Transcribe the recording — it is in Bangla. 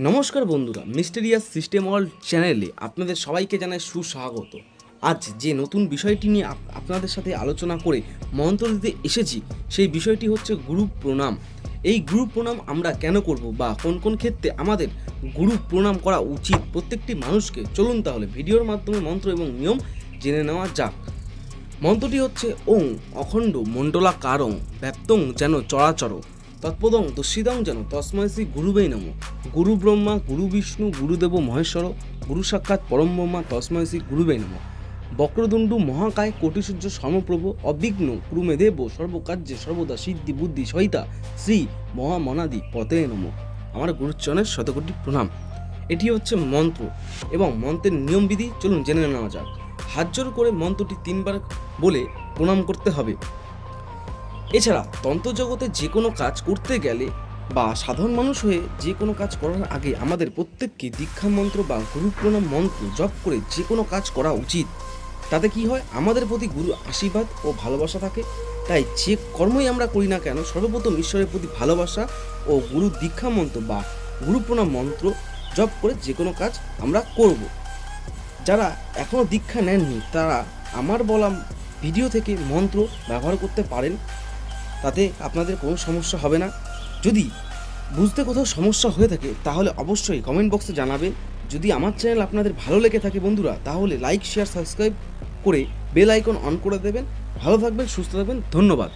নমস্কার বন্ধুরা, মিস্টেরিয়াস সিস্টেম অল চ্যানেলে আপনাদের সবাইকে জানায় সুস্বাগত। আজ যে নতুন বিষয়টি নিয়ে আপ- আপনাদের সাথে আলোচনা করে মন্ত্র দিতে এসেছি, সেই বিষয়টি হচ্ছে গুরু প্রণাম। এই গুরু প্রণাম আমরা কেন করব বা কোন কোন ক্ষেত্রে আমাদের গুরু প্রণাম করা উচিত? প্রত্যেকটি মানুষকে চলুন তাহলে ভিডিওর মাধ্যমে মন্ত্র এবং নিয়ম জেনে নেওয়া যাক। মন্ত্রটি হচ্ছে ওং অখণ্ড মণ্ডলা কারং ব্যাপ্তং যেন চরাচর তৎপদং দস্যিদং যেন তস্ময় গুরুবেই নম। গুরু ব্রহ্মা, গুরু বিষ্ণু গুরুদেব মহেশ্বর, গুরু সাক্ষাৎ পরম ব্রহ্মা তস্ময় গুরুবেই নম। বক্রদণ্ডু মহাকায় কোটিসূর্য সমপ্রভ অবিঘ্ন কুরুমে দেব সর্বকার্যে সর্বদা সিদ্ধি বুদ্ধি সহিতা শ্রী মহামনাদি পতে নম। আমার গুরুচরণের শতকোটি প্রণাম। এটি হচ্ছে মন্ত্র এবং মন্ত্রের নিয়মবিধি চলুন জেনে নেওয়া যাক। হাত জোর করে মন্ত্রটি তিনবার বলে প্রণাম করতে হবে। এছাড়া তন্ত্রজগতে যে কোনো কাজ করতে গেলে বা সাধারণ মানুষ হয়ে যে কোনো কাজ করার আগে আমাদের প্রত্যেককে দীক্ষা মন্ত্র বা গুরু প্রণাম মন্ত্র জপ করে যে কোনো কাজ করা উচিত। তাতে কি হয়? আমাদের প্রতি গুরু আশীর্বাদ ও ভালোবাসা থাকে। তাই যে কর্মই আমরা করি না কেন, সর্বপ্রথম ঈশ্বরের প্রতি ভালোবাসা ও গুরু দীক্ষা মন্ত্র বা গুরু প্রণাম মন্ত্র জপ করে যে কোনো কাজ আমরা করব। যারা এখনও দীক্ষা নেননি, তারা আমার বলা ভিডিও থেকে মন্ত্র ব্যবহার করতে পারেন। তাতে আপনাদের কোনো সমস্যা হবে না। যদি বুঝতে কোথাও সমস্যা হয়ে থাকে, তাহলে অবশ্যই কমেন্ট বক্সে জানাবে যদি আমার চ্যানেল আপনাদের ভালো লেগে থাকে বন্ধুরা, তাহলে লাইক শেয়ার সাবস্ক্রাইব করে বেল আইকন অন করে দেবেন। ভালো থাকবেন, সুস্থ থাকবেন, ধন্যবাদ।